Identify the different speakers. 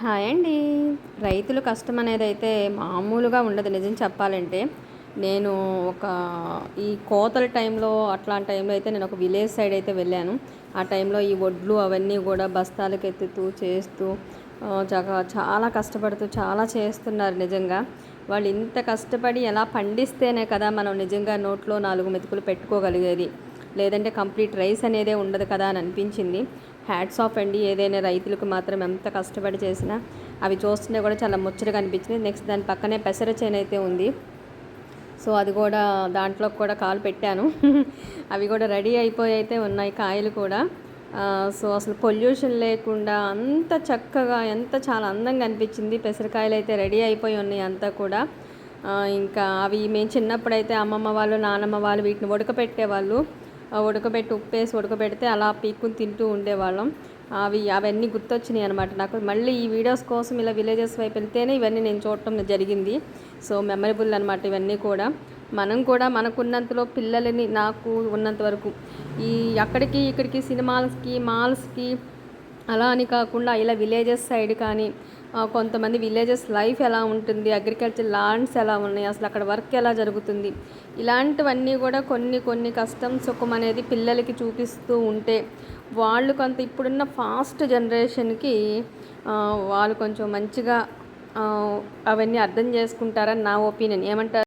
Speaker 1: Hi అండి. రైతుల కష్టం అనేది అయితే మామూలుగా ఉండదు. నిజం చెప్పాలంటే నేను ఒక ఈ కోతల టైంలో అట్లాంటి టైంలో అయితే నేను ఒక విలేజ్ సైడ్ అయితే వెళ్ళాను. ఆ టైంలో ఈ వడ్లు అవన్నీ కూడా బస్తాలకు ఎత్తుతూ చేస్తూ చాలా కష్టపడుతూ చాలా చేస్తున్నారు నిజంగా. వాళ్ళు ఇంత కష్టపడి ఎలా పండిస్తేనే కదా మనం నిజంగా నోట్లో నాలుగు మెతుకులు పెట్టుకోగలిగేది. లేదంటే కంప్లీట్ రైస్ అనేదే ఉండదు కదా అని అనిపించింది. హ్యాట్స్ ఆఫ్ అండి. ఏదైనా రైతులకు మాత్రం ఎంత కష్టపడి చేసినా అవి చూస్తుంటే కూడా చాలా ముచ్చటగా అనిపించింది. నెక్స్ట్ దాని పక్కనే పెసర చేను అయితే ఉంది. సో అది కూడా దాంట్లో కూడా కాలు పెట్టాను. అవి కూడా రెడీ అయిపోయి అయితే ఉన్నాయి కాయలు కూడా. సో అసలు పొల్యూషన్ లేకుండా అంత చక్కగా ఎంత చాలా అందంగా అనిపించింది. పెసరకాయలు అయితే రెడీ అయిపోయి ఉన్నాయి అంతా కూడా. ఇంకా అవి మేము చిన్నప్పుడైతే అమ్మమ్మ వాళ్ళు నానమ్మ వాళ్ళు వీటిని ఉడకపెట్టేవాళ్ళు. ఉడకబెట్టి ఉప్పేసి ఉడకబెడితే అలా పీక్కుని తింటూ ఉండేవాళ్ళం. అవి అవన్నీ గుర్తొచ్చినాయి అనమాట నాకు. మళ్ళీ ఈ వీడియోస్ కోసం ఇలా విలేజెస్ వైపు వెళ్తేనే ఇవన్నీ నేను చూడటం జరిగింది. సో మెమరబుల్ అనమాట ఇవన్నీ కూడా. మనం కూడా మనకున్నంతలో పిల్లలని నాకు ఉన్నంత వరకు ఈ అక్కడికి ఇక్కడికి సినిమాలకి మాల్స్కి అలా అని కాకుండా ఇలా విలేజెస్ సైడ్ కానీ కొంతమంది విలేజెస్ లైఫ్ ఎలా ఉంటుంది అగ్రికల్చర్ ల్యాండ్స్ ఎలా ఉన్నాయి అసలు అక్కడ వర్క్ ఎలా జరుగుతుంది ఇలాంటివన్నీ కూడా కొన్ని కొన్ని కష్టం సుఖం అనేది పిల్లలకి చూపిస్తూ ఉంటే వాళ్ళు కొంత ఇప్పుడున్న ఫాస్ట్ జనరేషన్కి వాళ్ళు కొంచెం మంచిగా అవన్నీ అర్థం చేసుకుంటారని నా ఒపీనియన్. ఏమంటారు?